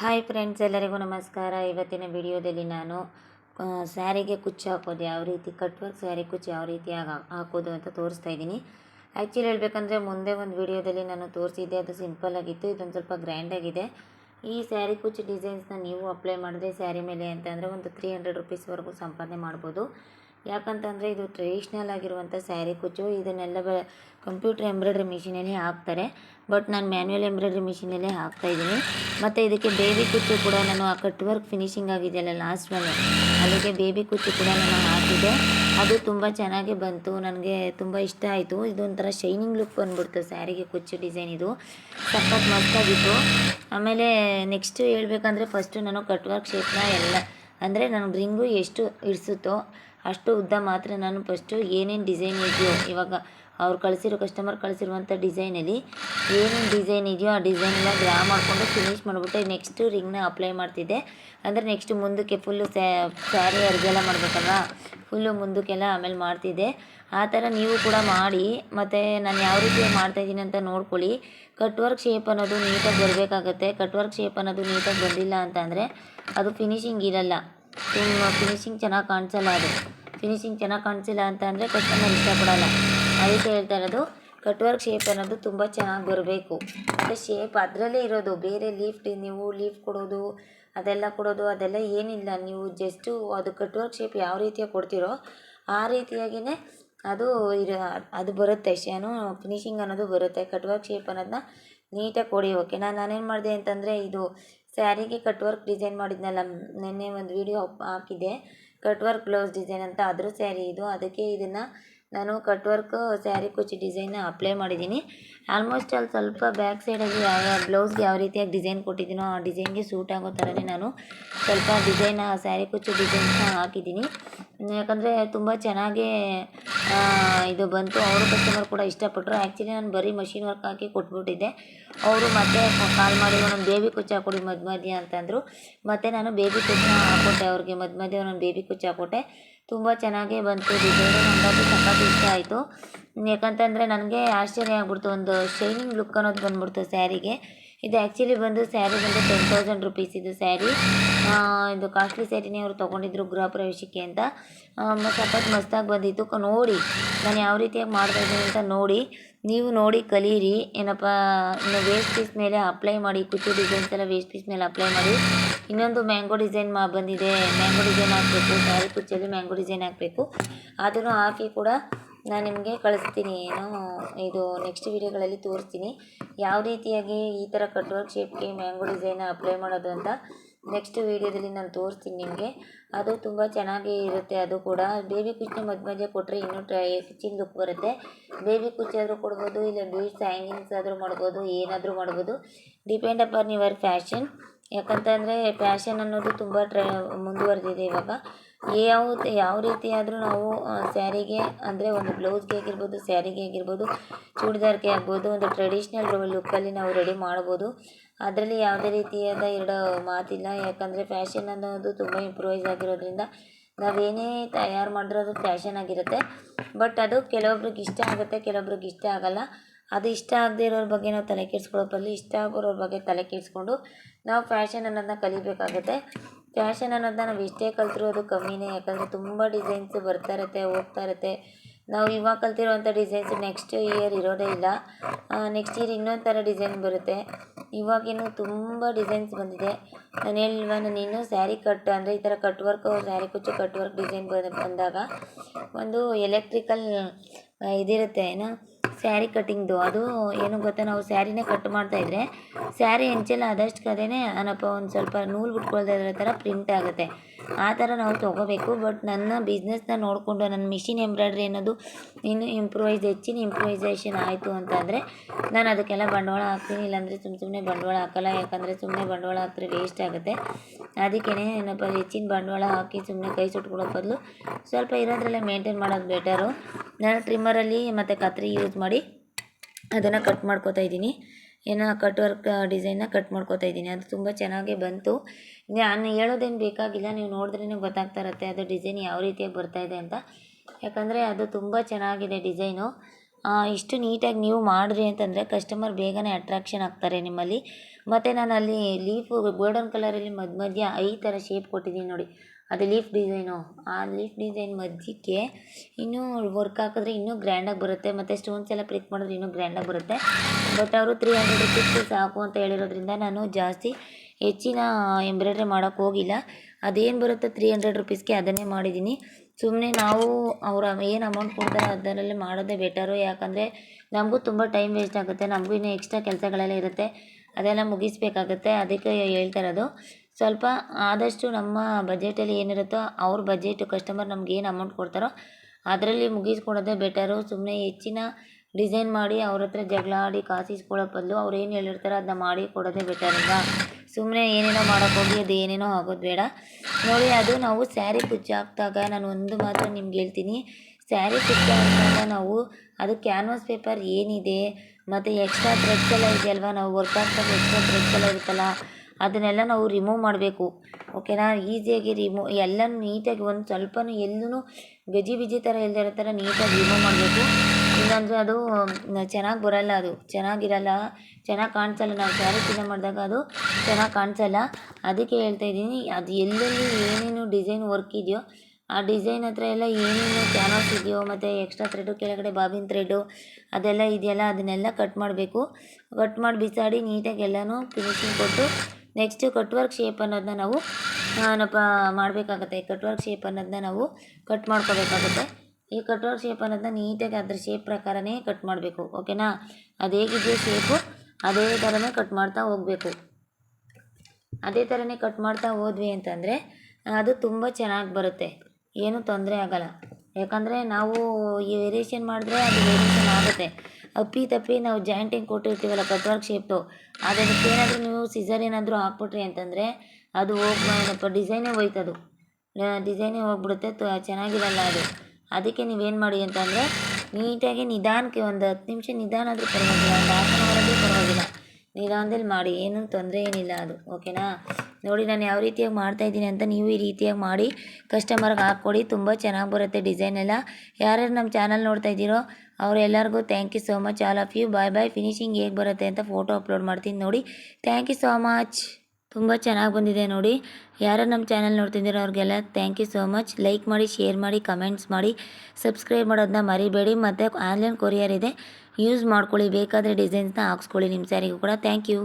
Hi friends, ಎಲ್ಲರಿಗೂ ನಮಸ್ಕಾರ. ಇವತ್ತಿನ ವಿಡಿಯೋದಲ್ಲಿ ನಾನು ಸ್ಯಾರಿಗೆ ಕುಚ್ಚು ಹಾಕೋದು ಯಾವ ರೀತಿ ಕಟ್ ಸ್ಯಾರಿ ಕುಚ್ಚು ಯಾವ ರೀತಿ ಹಾಕೋದು ಅಂತ ತೋರಿಸ್ತಾ ಇದ್ದೀನಿ. ಆ್ಯಕ್ಚುಲಿ ಹೇಳ್ಬೇಕಂದ್ರೆ ಮುಂದೆ ಒಂದು ವಿಡಿಯೋದಲ್ಲಿ ನಾನು ತೋರಿಸಿದ್ದೆ, ಅದು ಸಿಂಪಲ್ ಆಗಿತ್ತು, ಇದೊಂದು ಸ್ವಲ್ಪ ಗ್ರ್ಯಾಂಡ್ ಆಗಿದೆ. ಈ ಸ್ಯಾರಿ ಕುಚ್ಚು ಡಿಸೈನ್ಸ್ನ ನೀವು ಅಪ್ಲೈ ಮಾಡಿದ್ರೆ ಸ್ಯಾರಿ ಮೇಲೆ ಅಂತಂದರೆ ಒಂದು ತ್ರೀ ಹಂಡ್ರೆಡ್ ರುಪೀಸ್ವರೆಗೂ ಸಂಪಾದನೆ ಮಾಡ್ಬೋದು. ಯಾಕಂತಂದರೆ ಇದು ಟ್ರೆಡಿಷ್ನಲ್ ಆಗಿರುವಂಥ ಸ್ಯಾರಿ ಕುಚ್ಚು, ಇದನ್ನೆಲ್ಲ ಬ ಕಂಪ್ಯೂಟ್ರ್ ಎಂಬ್ರಾಯ್ಡ್ರಿ ಮಿಷಿನಲ್ಲಿ ಹಾಕ್ತಾರೆ. ಬಟ್ ನಾನು ಮ್ಯಾನ್ಯಲ್ ಎಂಬ್ರಾಯ್ಡ್ರಿ ಮಿಷಿನಲ್ಲೇ ಹಾಕ್ತಾ ಇದ್ದೀನಿ. ಮತ್ತು ಇದಕ್ಕೆ ಬೇಬಿ ಕುಚ್ಚು ಕೂಡ ನಾನು ಆ ಕಟ್ ವರ್ಕ್ ಫಿನಿಶಿಂಗ್ ಆಗಿದೆಯಲ್ಲ ಲಾಸ್ಟ್ ಒನ್ ಅಲ್ಲಿಗೆ ಬೇಬಿ ಕುಚ್ಚು ಕೂಡ ನಾನು ಹಾಕಿದೆ. ಅದು ತುಂಬ ಚೆನ್ನಾಗಿ ಬಂತು. ನನಗೆ ತುಂಬ ಇಷ್ಟ ಆಯಿತು. ಇದೊಂಥರ ಶೈನಿಂಗ್ ಲುಕ್ ಬಂದ್ಬಿಡ್ತು ಸ್ಯಾರಿಗೆ ಕುಚ್ಚು ಡಿಸೈನ್ ಇದು. ಸಖತ್ ಮಸ್ತಾಗಿತ್ತು ಆಮೇಲೆ ನೆಕ್ಸ್ಟ್ ಹೇಳ್ಬೇಕಂದ್ರೆ ಫಸ್ಟು ನಾನು ಕಟ್ ವರ್ಕ್ ಶೇಪ್ನ ಎಲ್ಲ, ಅಂದರೆ ನನಗೆ ರಿಂಗು ಎಷ್ಟು ಇಡಿಸುತ್ತೋ ಅಷ್ಟು ಉದ್ದ ಮಾತ್ರ ನಾನು ಫಸ್ಟು ಏನೇನು ಡಿಸೈನ್ ಇದೆಯೋ, ಇವಾಗ ಅವ್ರು ಕಳಿಸಿರೋ ಕಸ್ಟಮರ್ ಕಳಿಸಿರುವಂಥ ಡಿಸೈನಲ್ಲಿ ಏನೇನು ಡಿಸೈನ್ ಇದೆಯೋ ಆ ಡಿಸೈನ್ ಎಲ್ಲ ಡ್ರಾ ಮಾಡಿಕೊಂಡು ಫಿನಿಶ್ ಮಾಡಿಬಿಟ್ಟು ನೆಕ್ಸ್ಟು ರಿಂಗ್ನ ಅಪ್ಲೈ ಮಾಡ್ತಿದ್ದೆ. ಅಂದರೆ ನೆಕ್ಸ್ಟ್ ಮುಂದಕ್ಕೆ ಫುಲ್ಲು ಸ್ಯಾರಿ ಅರ್ಜೆಲ್ಲ ಮಾಡಬೇಕಲ್ಲ ಫುಲ್ಲು ಮುಂದಕ್ಕೆಲ್ಲ ಆಮೇಲೆ ಮಾಡ್ತಿದ್ದೆ. ಆ ಥರ ನೀವು ಕೂಡ ಮಾಡಿ, ಮತ್ತು ನಾನು ಯಾವ ರೀತಿ ಮಾಡ್ತಾಯಿದ್ದೀನಿ ಅಂತ ನೋಡ್ಕೊಳ್ಳಿ. ಕಟ್ ವರ್ಕ್ ಶೇಪ್ ಅನ್ನೋದು ನೀಟಾಗಿ ಬರಬೇಕಾಗತ್ತೆ. ಕಟ್ ವರ್ಕ್ ಶೇಪ್ ಅನ್ನೋದು ನೀಟಾಗಿ ಬಂದಿಲ್ಲ ಅಂತ ಅಂದರೆ ಅದು ಫಿನಿಶಿಂಗ್ ಇರಲ್ಲ. ಫಿನಿಶಿಂಗ್ ಚೆನ್ನಾಗಿ ಕಾಣಿಸಲ್ಲ ಅದು. ಫಿನಿಶಿಂಗ್ ಚೆನ್ನಾಗಿ ಕಾಣಿಸಿಲ್ಲ ಅಂತ ಅಂದರೆ ಕಸ್ಟಮರ್ ಇಷ್ಟಪಡಲ್ಲ. ಅದಕ್ಕೆ ಹೇಳ್ತಾ ಇರೋದು ಕಟ್ ವರ್ಕ್ ಶೇಪ್ ಅನ್ನೋದು ತುಂಬ ಚೆನ್ನಾಗಿ ಬರಬೇಕು. ಮತ್ತು ಶೇಪ್ ಅದರಲ್ಲೇ ಇರೋದು, ಬೇರೆ ಲೀಫ್ಟ್ ನೀವು ಲೀಫ್ ಕೊಡೋದು, ಅದೆಲ್ಲ ಕೊಡೋದು, ಅದೆಲ್ಲ ಏನಿಲ್ಲ. ನೀವು ಜಸ್ಟು ಅದು ಕಟ್ ವರ್ಕ್ ಶೇಪ್ ಯಾವ ರೀತಿಯಾಗಿ ಕೊಡ್ತೀರೋ ಆ ರೀತಿಯಾಗಿಯೇ ಅದು ಇರ, ಅದು ಬರುತ್ತೆ. ಶೇನು ಫಿನಿಶಿಂಗ್ ಅನ್ನೋದು ಬರುತ್ತೆ. ಕಟ್ ವರ್ಕ್ ಶೇಪ್ ಅನ್ನೋದನ್ನ ನೀಟಾಗಿ ಕೊಡಿ. ಓಕೆ ನಾನು ನಾನೇನು ಮಾಡಿದೆ ಅಂತಂದರೆ ಇದು ಸ್ಯಾರಿಗೆ ಕಟ್ ವರ್ಕ್ ಡಿಸೈನ್ ಮಾಡಿದ್ನಲ್ಲ, ನಿನ್ನೆ ಒಂದು ವಿಡಿಯೋ ಹಾಕಿದ್ದೆ. ಕಟ್ ವರ್ಕ್ ಬ್ಲೌಸ್ ಡಿಸೈನ್ ಅಂತ ಅದ್ರ ಸ್ಯಾರಿ ಇದು. ಅದಕ್ಕೆ ಇದನ್ನು ನಾನು ಕಟ್ ವರ್ಕ್ ಸ್ಯಾರಿ ಕುಚ್ಚು ಡಿಸೈನ್ ಅಪ್ಲೈ ಮಾಡಿದ್ದೀನಿ. ಆಲ್ಮೋಸ್ಟ್ ಅಲ್ಲಿ ಸ್ವಲ್ಪ ಬ್ಯಾಕ್ ಸೈಡಲ್ಲಿ ಯಾವ ಬ್ಲೌಸ್ಗೆ ಯಾವ ರೀತಿಯಾಗಿ ಡಿಸೈನ್ ಕೊಟ್ಟಿದ್ದೀನೋ ಆ ಡಿಸೈನ್ಗೆ ಸೂಟ್ ಆಗೋ ಥರನೇ ನಾನು ಸ್ವಲ್ಪ ಡಿಸೈನ್, ಸ್ಯಾರಿ ಕುಚ್ಚು ಡಿಸೈನ್ಸ್ನ ಹಾಕಿದ್ದೀನಿ. ಯಾಕಂದರೆ ತುಂಬ ಚೆನ್ನಾಗೇ ಇದು ಬಂತು. ಅವರು ಕಸ್ಟಮರ್ ಕೂಡ ಇಷ್ಟಪಟ್ಟರು ಆ್ಯಕ್ಚುಲಿ ನಾನು ಬರೀ ಮಷಿನ್ ವರ್ಕ್ ಹಾಕಿ ಕೊಟ್ಬಿಟ್ಟಿದ್ದೆ. ಅವರು ಮತ್ತೆ ಕಾಲ್ ಮಾಡಿ ಒಂದೊಂದು ಬೇಬಿ ಕುಚ್ಚು ಹಾಕೊಡಿ ಮಧ್ಯ ಅಂತಂದರು. ಮತ್ತು ನಾನು ಬೇಬಿ ಕುಚ್ಚ ಹಾಕೊಟ್ಟೆ ಅವ್ರಿಗೆ. ಮಧ್ಯ ಒಂದೊಂದು ಬೇಬಿ ಕುಚ್ಚು ಹಾಕ್ಕೊಟ್ಟೆ ತುಂಬ ಚೆನ್ನಾಗೇ ಬಂತು. ಡಿಸೈನು ನನಗದು ಸಖತ್ ಇಷ್ಟ ಆಯಿತು. ಯಾಕಂತಂದರೆ ನನಗೆ ಆಶ್ಚರ್ಯ ಆಗ್ಬಿಡ್ತು. ಒಂದು ಶೈನಿಂಗ್ ಲುಕ್ ಅನ್ನೋದು ಬಂದ್ಬಿಡ್ತು ಸ್ಯಾರಿಗೆ. ಇದು ಆ್ಯಕ್ಚುಲಿ ಬಂದು ಸ್ಯಾರಿ ಬಂದು ಟೆನ್ ತೌಸಂಡ್ ರುಪೀಸ್ ಇದು ಸ್ಯಾರಿ ಇದು ಕಾಸ್ಟ್ಲಿ ಸ್ಯಾರಿನೇ ಅವರು ತೊಗೊಂಡಿದ್ರು ಗೃಹ ಪ್ರವೇಶಕ್ಕೆ ಅಂತ. ಸಪತ್ ಮಸ್ತಾಗಿ ಬಂದಿತ್ತು. ನೋಡಿ, ನಾನು ಯಾವ ರೀತಿಯಾಗಿ ಮಾಡ್ತಾ ಇದ್ದೀನಿ ಅಂತ ನೋಡಿ. ನೀವು ನೋಡಿ ಕಲೀರಿ. ಏನಪ್ಪ, ಇನ್ನು ವೇಸ್ಟ್ ಪೀಸ್ ಮೇಲೆ ಅಪ್ಲೈ ಮಾಡಿ, ಕುಚ್ಚು ಡಿಸೈನ್ಸ್ ಎಲ್ಲ ವೇಸ್ಟ್ ಪೀಸ್ ಮೇಲೆ ಅಪ್ಲೈ ಮಾಡಿ. ಇನ್ನೊಂದು ಮ್ಯಾಂಗೋ ಡಿಸೈನ್ ಮಾ ಬಂದಿದೆ. ಮ್ಯಾಂಗೋ ಡಿಸೈನ್ ಹಾಕಬೇಕು. ಸ್ಯಾರಿ ಕುಚ್ಚಲ್ಲಿ ಮ್ಯಾಂಗೋ ಡಿಸೈನ್ ಹಾಕಬೇಕು. ಅದನ್ನು ಹಾಕಿ ಕೂಡ ನಾನು ನಿಮಗೆ ಕಳಿಸ್ತೀನಿ, ಏನು ಇದು ನೆಕ್ಸ್ಟ್ ವೀಡಿಯೋಗಳಲ್ಲಿ ತೋರಿಸ್ತೀನಿ. ಯಾವ ರೀತಿಯಾಗಿ ಈ ಥರ ಕಟ್ ವರ್ಕ್ ಶೇಪ್ಗೆ ಮ್ಯಾಂಗೋ ಡಿಸೈನ್ ಅಪ್ಲೈ ಮಾಡೋದು ಅಂತ ನೆಕ್ಸ್ಟ್ ವೀಡಿಯೋದಲ್ಲಿ ನಾನು ತೋರಿಸ್ತೀನಿ ನಿಮಗೆ. ಅದು ತುಂಬ ಚೆನ್ನಾಗಿ ಇರುತ್ತೆ, ಅದು ಕೂಡ. ಬೇಬಿ ಕುಚ್ಚಿನ ಮಧ್ಯ ಮಧ್ಯೆ ಕೊಟ್ಟರೆ ಇನ್ನೂ ಟ್ರೈ ಕಿಚಿನ್ ಲುಕ್ ಬರುತ್ತೆ. ಬೇಬಿ ಕುಚ್ಚಾದರೂ ಕೊಡ್ಬೋದು, ಇಲ್ಲ ಬೀಡ್ಸ್ ಹ್ಯಾಂಗಿಂಗ್ಸ್ ಆದರೂ ಮಾಡ್ಬೋದು, ಏನಾದರೂ ಮಾಡ್ಬೋದು. ಡಿಪೆಂಡ್ ಅಪಾನ್ ಯುವರ್ ಫ್ಯಾಷನ್ ಯಾಕಂತಂದರೆ ಫ್ಯಾಷನ್ ಅನ್ನೋದು ತುಂಬ ಟ್ರೈ ಮುಂದುವರೆದಿದೆ ಇವಾಗ. ಯಾವ ಯಾವ ರೀತಿಯಾದರೂ ನಾವು ಸ್ಯಾರಿಗೆ, ಅಂದರೆ ಒಂದು ಬ್ಲೌಸ್ಗೆ ಆಗಿರ್ಬೋದು ಸ್ಯಾರಿಗೆ ಆಗಿರ್ಬೋದು ಚೂಡಿದಾರ್ಗೆ ಆಗ್ಬೋದು, ಒಂದು ಟ್ರೆಡಿಷ್ನಲ್ ಲುಕ್ಕಲ್ಲಿ ನಾವು ರೆಡಿ ಮಾಡ್ಬೋದು. ಅದರಲ್ಲಿ ಯಾವುದೇ ರೀತಿಯಾದ ಎರಡು ಮಾತಿಲ್ಲ. ಯಾಕಂದರೆ ಫ್ಯಾಷನ್ ಅನ್ನೋದು ತುಂಬ ಇಂಪ್ರೂವೈಸ್ ಆಗಿರೋದ್ರಿಂದ ನಾವೇನೇ ತಯಾರು ಮಾಡಿದ್ರೂ ಅದು ಫ್ಯಾಷನ್ ಆಗಿರುತ್ತೆ. ಬಟ್ ಅದು ಕೆಲವೊಬ್ರಿಗೆ ಇಷ್ಟ ಆಗುತ್ತೆ, ಕೆಲವೊಬ್ರಿಗೆ ಇಷ್ಟ ಆಗಲ್ಲ. ಅದು ಇಷ್ಟ ಆಗದೆ ಇರೋರ ಬಗ್ಗೆ ನಾವು ತಲೆ ಕೆಡಿಸ್ಕೊಳ್ಳೋ ಬದಲು ಇಷ್ಟ ಆಗೋರ ಬಗ್ಗೆ ತಲೆ ಕೆಡಿಸ್ಕೊಂಡು ನಾವು ಫ್ಯಾಷನ್ ಅನ್ನೋದನ್ನ ಕಲಿಬೇಕಾಗುತ್ತೆ. ಫ್ಯಾಷನ್ ಅನ್ನೋದನ್ನ ನಾವು ಎಷ್ಟೇ ಕಲ್ತಿರೋದು ಕಮ್ಮಿನೇ, ಯಾಕಂದರೆ ತುಂಬ ಡಿಸೈನ್ಸ್ ಬರ್ತಾ ಇರುತ್ತೆ, ಹೋಗ್ತಾ ಇರುತ್ತೆ. ನಾವು ಇವಾಗ ಕಲ್ತಿರುವಂಥ ಡಿಸೈನ್ಸ್ ನೆಕ್ಸ್ಟ್ ಇಯರ್ ಇರೋದೇ ಇಲ್ಲ. ನೆಕ್ಸ್ಟ್ ಇಯರ್ ಇನ್ನೊಂದು ಥರ ಡಿಸೈನ್ ಬರುತ್ತೆ. ಇವಾಗಿನ್ನೂ ತುಂಬ ಡಿಸೈನ್ಸ್ ಬಂದಿದೆ. ನಾನು ಹೇಳಿಲ್ವ, ನಾನು ಇನ್ನೂ ಸ್ಯಾರಿ ಕಟ್ ಅಂದರೆ ಈ ಥರ ಕಟ್ ವರ್ಕ್ ಸ್ಯಾರಿ ಕುಚ್ಚು ಕಟ್ ವರ್ಕ್ ಡಿಸೈನ್ ಬಂದ ಬಂದಾಗ ಒಂದು ಎಲೆಕ್ಟ್ರಿಕಲ್ ಇದಿರುತ್ತೆ, ಏನು? ಸ್ಯಾರಿ ಕಟ್ಟಿಂಗ್ದು. ಅದು ಏನು ಗೊತ್ತಾ, ನಾವು ಸ್ಯಾರಿನೇ ಕಟ್ ಮಾಡ್ತಾಯಿದ್ರೆ ಸ್ಯಾರಿ ಹೆಂಚೆಲ್ಲ ಆದಷ್ಟು ಕದೇನೆ ಏನಪ್ಪ, ಒಂದು ಸ್ವಲ್ಪ ನೂಲು ಬಿಟ್ಕೊಳ್ತಾ ಇರೋ ಥರ ಪ್ರಿಂಟ್ ಆಗುತ್ತೆ. ಆ ಥರ ನಾವು ತೊಗೋಬೇಕು ಬಟ್ ನನ್ನ ಬಿಸ್ನೆಸ್ನ ನೋಡಿಕೊಂಡು ನನ್ನ ಮಿಷಿನ್ ಎಂಬ್ರಾಯ್ಡ್ರಿ ಅನ್ನೋದು ಇನ್ನೂ ಇಂಪ್ರೂವೈಸ್ ಹೆಚ್ಚಿನ ಇಂಪ್ರೂವೈಸೇಷನ್ ಆಯಿತು ಅಂತಂದರೆ, ನಾನು ಅದಕ್ಕೆಲ್ಲ ಬಂಡವಾಳ ಹಾಕ್ತೀನಿ, ಇಲ್ಲಾಂದರೆ ಸುಮ್ಮ ಸುಮ್ಮನೆ ಬಂಡವಾಳ ಹಾಕಲ್ಲ, ಯಾಕಂದರೆ ಸುಮ್ಮನೆ ಬಂಡವಾಳ ಹಾಕಿದ್ರೆ ವೇಸ್ಟ್ ಆಗುತ್ತೆ. ಅದಕ್ಕೇ ಏನಪ್ಪ, ಹೆಚ್ಚಿನ ಬಂಡವಾಳ ಹಾಕಿ ಸುಮ್ಮನೆ ಕೈ ಸುಟ್ಕೊಳ್ಳೋ ಬದಲು ಸ್ವಲ್ಪ ಇರೋದ್ರಲ್ಲೇ ಮೇಂಟೈನ್ ಮಾಡೋದು ಬೆಟರು ನಾನು ಟ್ರಿಮ್ಮರಲ್ಲಿ ಮತ್ತು ಕತ್ರಿ ಯೂಸ್ ಮಾಡಿ ಅದನ್ನು ಕಟ್ ಮಾಡ್ಕೋತಾ ಇದ್ದೀನಿ. ಏನೋ ಕಟ್ ವರ್ಕ್ ಡಿಸೈನ್ನ ಕಟ್ ಮಾಡ್ಕೋತಾ ಇದ್ದೀನಿ. ಅದು ತುಂಬ ಚೆನ್ನಾಗೇ ಬಂತು. ನಾನು ಹೇಳೋದೇನು ಬೇಕಾಗಿಲ್ಲ. ನೀವು ನೋಡಿದ್ರೇ ಗೊತ್ತಾಗ್ತಾ ಇರುತ್ತೆ ಅದು ಡಿಸೈನ್ ಯಾವ ರೀತಿಯಾಗಿ ಬರ್ತಾ ಇದೆ ಅಂತ. ಯಾಕಂದರೆ ಅದು ತುಂಬ ಚೆನ್ನಾಗಿದೆ ಡಿಸೈನು ಇಷ್ಟು ನೀಟಾಗಿ ನೀವು ಮಾಡಿರಿ ಅಂತಂದರೆ ಕಸ್ಟಮರ್ ಬೇಗನೆ ಅಟ್ರಾಕ್ಷನ್ ಆಗ್ತಾರೆ ನಿಮ್ಮಲ್ಲಿ. ಮತ್ತು ನಾನು ಅಲ್ಲಿ ಲೀಫು ಗೋಲ್ಡನ್ ಕಲರಲ್ಲಿ ಮಧ್ಯ ಮಧ್ಯ ಐ ಥರ ಶೇಪ್ ಕೊಟ್ಟಿದ್ದೀನಿ ನೋಡಿ. ಅದು ಲೀಫ್ ಡಿಸೈನು ಆ ಲೀಫ್ ಡಿಸೈನ್ ಮಧ್ಯಕ್ಕೆ ಇನ್ನೂ ವರ್ಕ್ ಹಾಕಿದ್ರೆ ಇನ್ನೂ ಗ್ರ್ಯಾಂಡಾಗಿ ಬರುತ್ತೆ. ಮತ್ತು ಸ್ಟೋನ್ಸ್ ಎಲ್ಲ ಪ್ರಿಕ್ ಮಾಡಿದ್ರೆ ಇನ್ನೂ ಗ್ರ್ಯಾಂಡಾಗಿ ಬರುತ್ತೆ. ಬಟ್ ಅವರು ತ್ರೀ ಹಂಡ್ರೆಡ್ ರುಪೀಸ್ ಸಾಕು ಅಂತ ಹೇಳಿರೋದ್ರಿಂದ ನಾನು ಜಾಸ್ತಿ ಹೆಚ್ಚಿನ ಎಂಬ್ರಾಯ್ಡ್ರಿ ಮಾಡೋಕ್ಕೆ ಹೋಗಿಲ್ಲ. ಅದೇನು ಬರುತ್ತೆ ತ್ರೀ ಹಂಡ್ರೆಡ್ ರುಪೀಸ್ಗೆ ಅದನ್ನೇ ಮಾಡಿದ್ದೀನಿ. ಸುಮ್ಮನೆ ನಾವು ಅವರ ಏನು ಅಮೌಂಟ್ ಕೊಡ್ತಾರೆ ಅದರಲ್ಲೇ ಮಾಡೋದೇ ಬೆಟರು ಯಾಕಂದರೆ ನಮಗೂ ತುಂಬ ಟೈಮ್ ವೇಸ್ಟ್ ಆಗುತ್ತೆ. ನಮಗೂ ಇನ್ನೂ ಎಕ್ಸ್ಟ್ರಾ ಕೆಲಸಗಳೆಲ್ಲ ಇರುತ್ತೆ. ಅದೆಲ್ಲ ಮುಗಿಸ್ಬೇಕಾಗುತ್ತೆ. ಅದಕ್ಕೆ ಹೇಳ್ತಾ ಇರೋದು. ಸ್ವಲ್ಪ ಆದಷ್ಟು ನಮ್ಮ ಬಜೆಟಲ್ಲಿ ಏನಿರುತ್ತೋ ಅವ್ರ ಬಜೆಟ್ ಕಸ್ಟಮರ್ ನಮ್ಗೆ ಏನು ಅಮೌಂಟ್ ಕೊಡ್ತಾರೋ ಅದರಲ್ಲಿ ಮುಗಿಸ್ಕೊಡೋದೇ ಬೆಟರು ಸುಮ್ಮನೆ ಹೆಚ್ಚಿನ ಡಿಸೈನ್ ಮಾಡಿ ಅವ್ರ ಹತ್ರ ಜಗಳ ಆಡಿ ಕಾಸು ಇಸ್ಕೊಳ್ಳೋ ಬದಲು ಅವ್ರು ಏನು ಹೇಳಿರ್ತಾರೋ ಅದನ್ನ ಮಾಡಿ ಕೊಡೋದೇ ಬೆಟರ್ ಅಲ್ವಾ ಸುಮ್ಮನೆ ಏನೇನೋ ಮಾಡೋಕ್ಕೋಗಿ ಅದು ಏನೇನೋ ಆಗೋದು ಬೇಡ. ನೋಡಿ, ಅದು ನಾವು ಸ್ಯಾರಿ ಕುಚ್ಚು ಹಾಕಿದಾಗ ನಾನು ಒಂದು ಮಾತ್ರ ನಿಮ್ಗೆ ಹೇಳ್ತೀನಿ. ಸ್ಯಾರಿ ಕುಚ್ಚು ಹಾಕಿದಾಗ ನಾವು ಅದು ಕ್ಯಾನ್ವಾಸ್ ಪೇಪರ್ ಏನಿದೆ, ಮತ್ತು ಎಕ್ಸ್ಟ್ರಾ ಥ್ರೆಡ್ಸ್ ಎಲ್ಲ ಇದೆಯಲ್ವ, ನಾವು ವರ್ಕ್ ಆಗ್ತಾ ಎಕ್ಸ್ಟ್ರಾ ಥ್ರೆಡ್ಸ್ ಎಲ್ಲ ಇರುತ್ತಲ್ಲ ಅದನ್ನೆಲ್ಲ ನಾವು ರಿಮೂವ್ ಮಾಡಬೇಕು. ಓಕೆನಾ ಈಸಿಯಾಗಿ ರಿಮೂವ್ ಎಲ್ಲ ನೀಟಾಗಿ ಒಂದು ಸ್ವಲ್ಪನೂ ಎಲ್ಲೂ ಗಜಿ ಬಿಜಿ ಥರ ಇಲ್ದಿರೋ ಥರ ನೀಟಾಗಿ ರಿಮೂವ್ ಮಾಡಬೇಕು. ಇಲ್ಲಾಂದರೆ ಅದು ಚೆನ್ನಾಗಿ ಬರೋಲ್ಲ ಅದು. ಚೆನ್ನಾಗಿರಲ್ಲ, ಚೆನ್ನಾಗಿ ಕಾಣಿಸಲ್ಲ. ನಾವು ಸ್ಯಾರಿ ಪೂಜೆ ಮಾಡಿದಾಗ ಅದು ಚೆನ್ನಾಗಿ ಕಾಣಿಸಲ್ಲ. ಅದಕ್ಕೆ ಹೇಳ್ತಾ ಇದ್ದೀನಿ, ಅದು ಎಲ್ಲೆಲ್ಲಿ ಏನೇನು ಡಿಸೈನ್ ವರ್ಕ್ ಇದೆಯೋ, ಆ ಡಿಸೈನ್ ಹತ್ರ ಎಲ್ಲ ಏನೇನು ಚಾನಲ್ಸ್ ಇದೆಯೋ, ಮತ್ತು ಎಕ್ಸ್ಟ್ರಾ ಥ್ರೆಡ್ಡು ಕೆಳಗಡೆ ಬಾಬಿನ್ ಥ್ರೆಡ್ಡು ಅದೆಲ್ಲ ಇದೆಯಲ್ಲ, ಅದನ್ನೆಲ್ಲ ಕಟ್ ಮಾಡಬೇಕು. ಕಟ್ ಮಾಡಿ ಬಿಸಾಡಿ ನೀಟಾಗಿ ಎಲ್ಲನೂ ಫಿನಿಶಿಂಗ್ ಕೊಟ್ಟು ನೆಕ್ಸ್ಟು ಕಟ್ ವರ್ಕ್ ಶೇಪ್ ಅನ್ನೋದನ್ನ ನಾವು ಏನಪ್ಪ ಮಾಡಬೇಕಾಗತ್ತೆ? ಕಟ್ ವರ್ಕ್ ಶೇಪ್ ಅನ್ನೋದನ್ನ ನಾವು ಕಟ್ ಮಾಡ್ಕೋಬೇಕಾಗುತ್ತೆ. ಈ ಕಟ್ ವರ್ಕ್ ಶೇಪ್ ಅನ್ನೋದನ್ನ ನೀಟಾಗಿ ಅದ್ರ ಶೇಪ್ ಪ್ರಕಾರನೇ ಕಟ್ ಮಾಡಬೇಕು ಓಕೆನಾ ಅದು ಹೇಗಿದೆಯೋ ಶೇಪು ಅದೇ ಥರನೇ ಕಟ್ ಮಾಡ್ತಾ ಹೋಗಬೇಕು. ಅದೇ ಥರನೇ ಕಟ್ ಮಾಡ್ತಾ ಹೋದ್ವಿ ಅಂತಂದರೆ, ಅದು ತುಂಬ ಚೆನ್ನಾಗಿ ಬರುತ್ತೆ. ಏನೂ ತೊಂದರೆ ಆಗಲ್ಲ. ಯಾಕಂದರೆ ನಾವು ಈ ವೇರಿಯೇಷನ್ ಮಾಡಿದ್ರೆ ಅದು ವೇರಿಯೇಷನ್ ಆಗುತ್ತೆ. ಅಪ್ಪಿ ತಪ್ಪಿ ನಾವು ಜಾಯಿಂಟಿಂಗ್ ಕೊಟ್ಟಿರ್ತೀವಲ್ಲ ಕಟ್ ವರ್ಕ್ ಅದಕ್ಕೆ ಏನಾದರೂ ನೀವು ಸಿಸರ್ ಏನಾದರೂ ಹಾಕ್ಬಿಟ್ರಿ ಅಂತಂದರೆ ಅದು ಹೋಗ್ಬಾರ್ದಪ್ಪ ಡಿಸೈನೇ ಹೋಯ್ತದು. ಡಿಸೈನೇ ಹೋಗ್ಬಿಡುತ್ತೆ, ತು ಚೆನ್ನಾಗಿರಲ್ಲ ಅದು. ಅದಕ್ಕೆ ನೀವೇನು ಮಾಡಿ ಅಂತಂದರೆ ನೀಟಾಗಿ ನಿಧಾನಕ್ಕೆ ಒಂದು ಹತ್ತು ನಿಮಿಷ ನಿಧಾನ ಆದರೂ ಪರವಾಗಿಲ್ಲ, ಒಂದು ಹಾಫ್ ಪರವಾಗಿಲ್ಲ. ನಿಧಾನದಲ್ಲಿ ಮಾಡಿ, ಏನೂ ತೊಂದರೆ ಏನಿಲ್ಲ ಅದು, ಓಕೆನಾ? ನೋಡಿ ನಾನು ಯಾವ ರೀತಿಯಾಗಿ ಮಾಡ್ತಾಯಿದ್ದೀನಿ ಅಂತ ನೀವು ಈ ರೀತಿಯಾಗಿ ಮಾಡಿ ಕಸ್ಟಮರ್ಗೆ ಹಾಕ್ಕೊಡಿ, ತುಂಬ ಚೆನ್ನಾಗಿ ಬರುತ್ತೆ ಡಿಸೈನ್ ಎಲ್ಲ. ಯಾರ್ಯಾರು ನಮ್ಮ ಚಾನಲ್ ನೋಡ್ತಾ ಇದ್ದೀರೋ ಅವರೆಲ್ಲರಿಗೂ thank you so much all of you bye bye finishing ಹೇಗೆ ಬರುತ್ತೆ ಅಂತ ಫೋಟೋ ಅಪ್ಲೋಡ್ ಮಾಡ್ತೀನಿ ನೋಡಿ. ಥ್ಯಾಂಕ್ ಯು ಸೋ ಮಚ್ ತುಂಬ ಚೆನ್ನಾಗಿ ಬಂದಿದೆ ನೋಡಿ. ಯಾರು ನಮ್ಮ ಚಾನಲ್ ನೋಡ್ತಿದ್ದೀರೋ ಅವ್ರಿಗೆಲ್ಲ thank you so much like ಮಾಡಿ ಶೇರ್ ಮಾಡಿ ಕಮೆಂಟ್ಸ್ ಮಾಡಿ. ಸಬ್ಸ್ಕ್ರೈಬ್ ಮಾಡೋದನ್ನ ಮರಿಬೇಡಿ. ಮತ್ತು ಆನ್ಲೈನ್ ಕೊರಿಯರ್ ಇದೆ. ಯೂಸ್ ಮಾಡ್ಕೊಳ್ಳಿ. ಬೇಕಾದರೆ ಡಿಸೈನ್ಸ್ನ ಹಾಕ್ಸ್ಕೊಳ್ಳಿ ನಿಮ್ಮ ಸ್ಯಾರಿಗೂ ಕೂಡ. Thank you